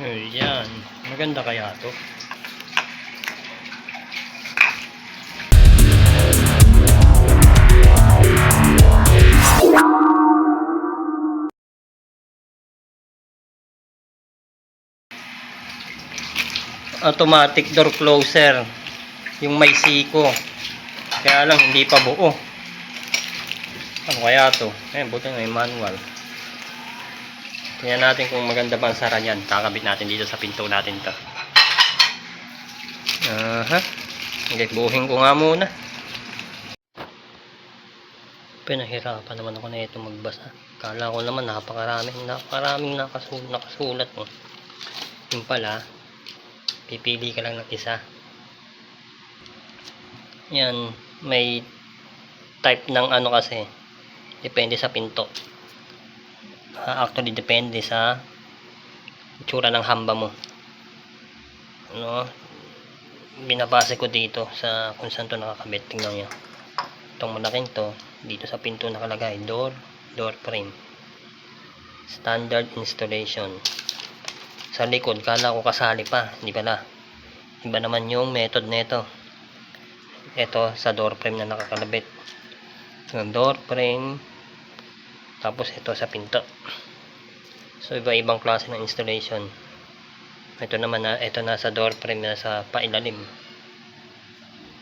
Ayan. Maganda kaya to. Automatic door closer. Yung may siko. Kaya lang hindi pa buo. Ano kaya to? Eh, buti may manual. Tingnan natin kung maganda ba ang sara niyan. Kakabit natin dito sa pinto natin to. Aha. Okay, buhin ko nga muna. Pinahirapan naman ako na ito magbasa. Kala ko naman napakaraming, napakaraming nakasul nakasulat mo. Yung pala, pipili ka lang ng isa. Yan, may type ng ano kasi. Depende sa pinto. Ah, actually, depende sa itsura ng hamba mo. Ano, binabase ko dito sa kung saan to nakakabit. Tingnan nyo. Itong malaking to, dito sa pinto nakalagay, door, door frame. Standard installation. Sa likod, kala ko kasali pa. Hindi pala. Iba naman yung method nito. Ito, sa door frame na nakakalabit. Yung door frame, tapos ito sa pinto. So iba-ibang klase ng installation. Ito naman na ito nasa door frame na sa pailalim.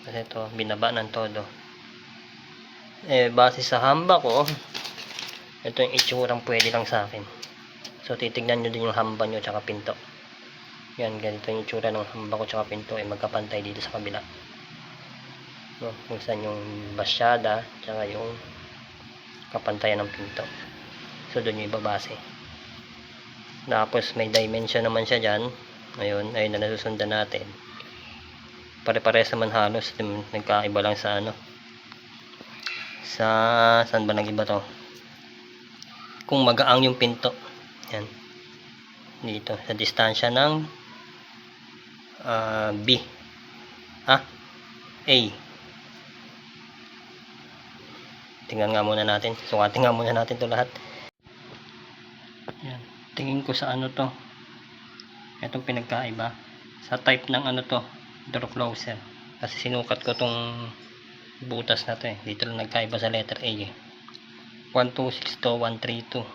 Kasi ito binaba ng todo. Eh base sa hamba ko, ito yung itsurang pwede lang sa akin. So titignan nyo din yung hamba nyo tsaka pinto. Yan, ganito yung itsura ng hamba ko tsaka pinto ay magkapantay dito sa kabila. No, kung saan yung basyada tsaka yung kapantayan ng pinto. So, doon yung ibabase. Tapos, may dimension naman siya dyan. Ngayon, ayun na nasusundan natin. Pare-pares naman halos. Nagkaiba lang sa ano. Sa, saan ba nag-iba to? Kung magaang yung pinto. Yan. Dito, sa distansya ng ah, B. Ha? A. Tingnan nga muna natin. Sukatin nga muna natin to lahat. Yan. Tingin ko sa ano to. Itong pinagkaiba. Sa type ng ano to. Door closer. Kasi sinukat ko tong butas na to eh. Dito lang nagkaiba sa letter A eh. 126 to 132.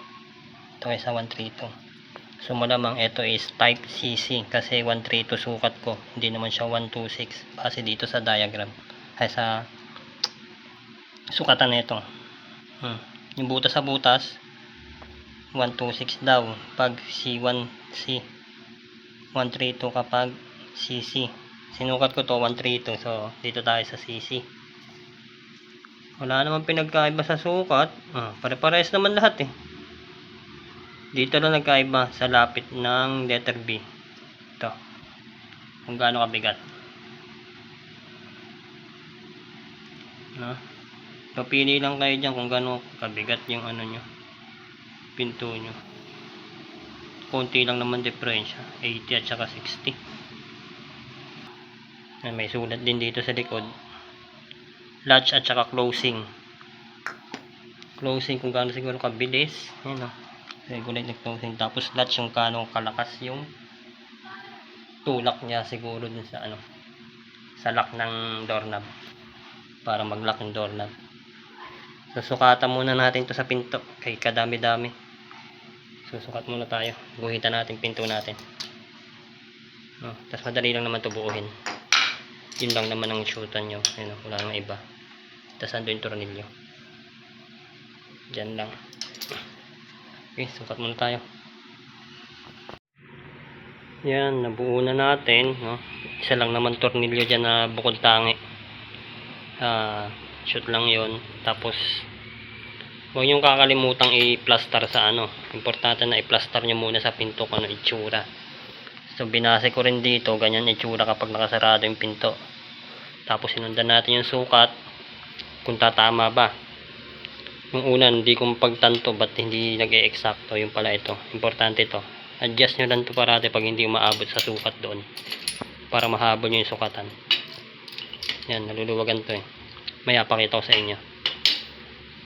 Ito ay sa 132. So malamang ito is type CC kasi 132 sukat ko. Hindi naman siya 126 kasi dito sa diagram. Ay sa sukatan nito. Hmm. Yung butas sa butas 126 daw pag C1 C 132 kapag CC. Sinukat ko to 132 so dito tayo sa CC. Wala naman pinagkaiba sa sukat. Ah, pare-pares naman lahat eh. Dito lang nagkaiba sa lapit ng letter B. Ito. Kung gaano kabigat. No? So, pili lang kayo dyan kung gaano kabigat yung ano nyo. Pinto nyo. Konti lang naman diferensya. 80 at saka 60. Yan, may sulat din dito sa likod. Latch at saka closing. Closing kung gaano siguro kabilis. Yan o. Regulate na closing. Tapos latch yung gaano kalakas yung tulak niya siguro dun sa ano sa lock ng doorknob para mag-lock yung doorknob. Susukatan muna natin to sa pinto kay kadami-dami. Susukat muna tayo. Guhitan natin pinto natin. No, Tapos madali lang naman to buuhin. Yun lang naman ang shootan nyo. Ayun, oh, wala nang iba. Tapos ando yung tornilyo. Diyan lang. Okay, sukat muna tayo. Yan, nabuo na natin. No? Isa lang naman tornilyo dyan na bukod tangi. Ah, shoot lang yon Tapos, huwag niyong kakalimutang i-plaster sa ano. Importante na i-plaster niyo muna sa pinto kung ano itsura. So, binase ko rin dito. Ganyan itsura kapag nakasarado yung pinto. Tapos, sinundan natin yung sukat. Kung tatama ba. Yung una, hindi ko pagtanto ba't hindi nag-e-eksakto. Yung pala ito. Importante ito. Adjust nyo lang ito parate pag hindi umaabot sa sukat doon. Para mahabol nyo yung sukatan. Yan, naluluwagan to eh. Maya pakita ko sa inyo.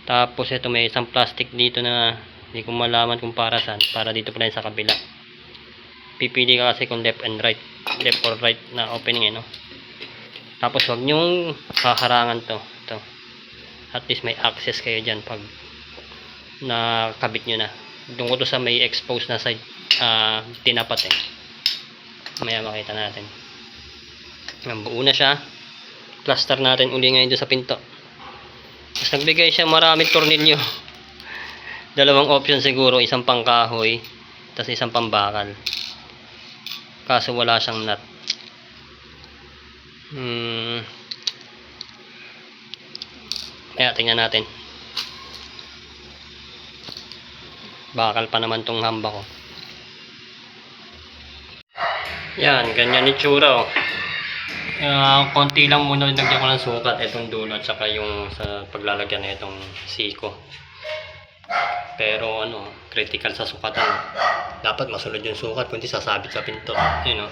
Tapos ito may isang plastic dito na hindi ko malaman kung para saan. Para dito pala sa kabila. pipili ka kasi kung left and right. Left or right na opening eh, no? Tapos wag nyong haharangan to. to. At least may access kayo dyan pag nakabit nyo na. Doon to sa may exposed na side. ah tinapat eh. Maya makita natin. Buo na siya. Plaster natin uli ngayon sa pinto. Tapos nagbigay siya maraming tornilyo. Dalawang option siguro, isang pangkahoy, tapos isang pambakal. Kaso wala siyang nut. Hmm. Kaya tingnan natin. Bakal pa naman tong hamba ko. Yan, ganyan itsura oh. Ah, konti lang muna nagyan ko ng sukat itong dulo at saka yung sa paglalagyan na itong siko. Pero ano, critical sa sukatan. Dapat masunod yung sukat kundi sasabit sa pinto. Yun oh.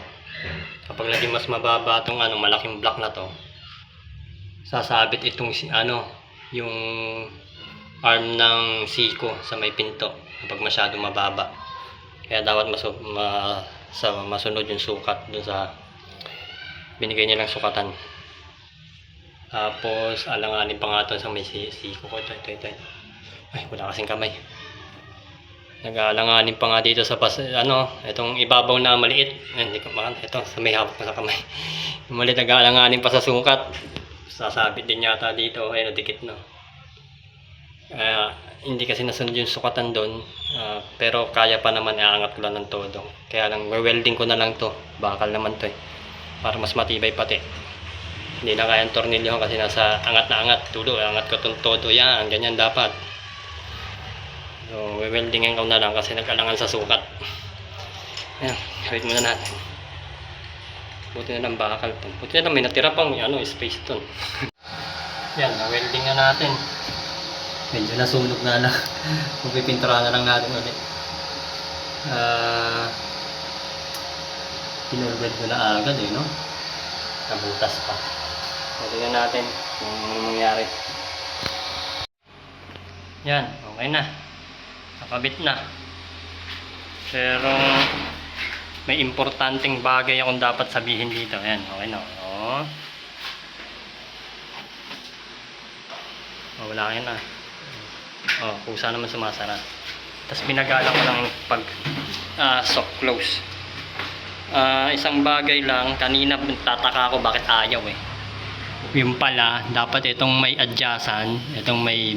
Kapag naging mas mababa itong ano, malaking block na to, sasabit itong si ano, yung arm ng siko sa may pinto kapag masyado mababa. Kaya dapat masu ma sa masunod yung sukat dun sa binigay nilang sukatan. Tapos alanganin pa nga to sa may si siko ko. Ito, ito, ito. Ay, wala kasing kamay. Nag-aalanganin pa nga dito sa pas, ano, itong ibabaw na maliit. Hindi ko makanta. Ito, sa may hawak ko sa kamay. Maliit nag-aalanganin pa sa sukat. Sasabit din yata dito. Ayun, dikit no. Kaya, hindi kasi nasunod yung sukatan doon. Ah, pero kaya pa naman iaangat ko lang ng todo. Kaya lang, welding ko na lang to. Bakal naman to eh. Para mas matibay pati. Hindi na kayang tornilyo kasi nasa angat na angat. Tulo, angat ko tong todo. Yan, ganyan dapat. So, weldingin ko na lang kasi nag-alangan sa sukat. Ayan, kawit muna natin. Buti na lang bakal to. Buti na lang may natira pang ano, space to. Yan, na-welding na natin. Medyo nasunog na lang. Kung pipinturahan na lang natin ulit. Ah... pinulbed ko na agad eh, no? Nabutas pa. Tingnan natin kung ano mangyari. Yan, okay na. Nakabit na. Pero may importanteng bagay akong dapat sabihin dito. Ayan, okay na. Oh. Oh, wala yan na. Oh, kusa naman sumasara. Tapos binagala ko ng pag ah, soft close. Ah, isang bagay lang, kanina tataka ako bakit ayaw eh. Yung pala, dapat itong may adjasan, itong may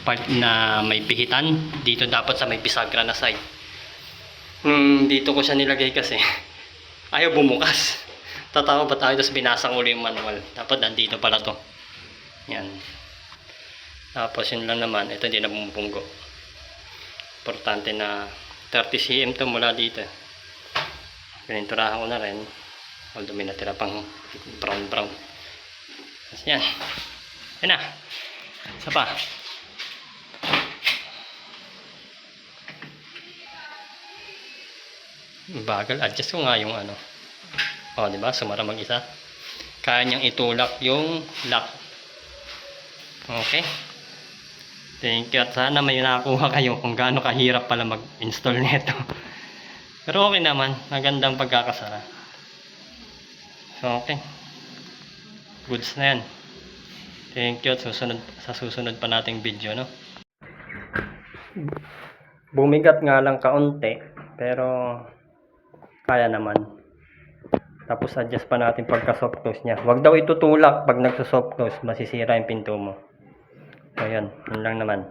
part na may pihitan, dito dapat sa may bisagra na side. Hmm, dito ko siya nilagay kasi ayaw bumukas. Tatawa ba tayo tapos binasa ko ulit yung manual. Dapat nandito pala to. Yan. Tapos yun lang naman, ito hindi na bumubunggo. Importante na 30 cm to mula dito. Pininturahan ko na rin. Although may natira pang brown brown. Tapos yan. Yan na. Isa pa. Bagal. Adjust ko nga yung ano. O, di ba? Sumara mag-isa. Kaya niyang itulak yung lock. Okay. Thank you. At sana may nakuha kayo kung gaano kahirap pala mag-install nito. Pero okay naman. Magandang pagkakasara. So, okay. Goods na yan. Thank you. At susunod, sa susunod pa nating video, no? Bumigat nga lang kaunti. Pero, kaya naman. Tapos adjust pa natin pagka soft close niya. Huwag daw itutulak pag nagsa soft close, masisira yung pinto mo. So, yun. Yun lang naman.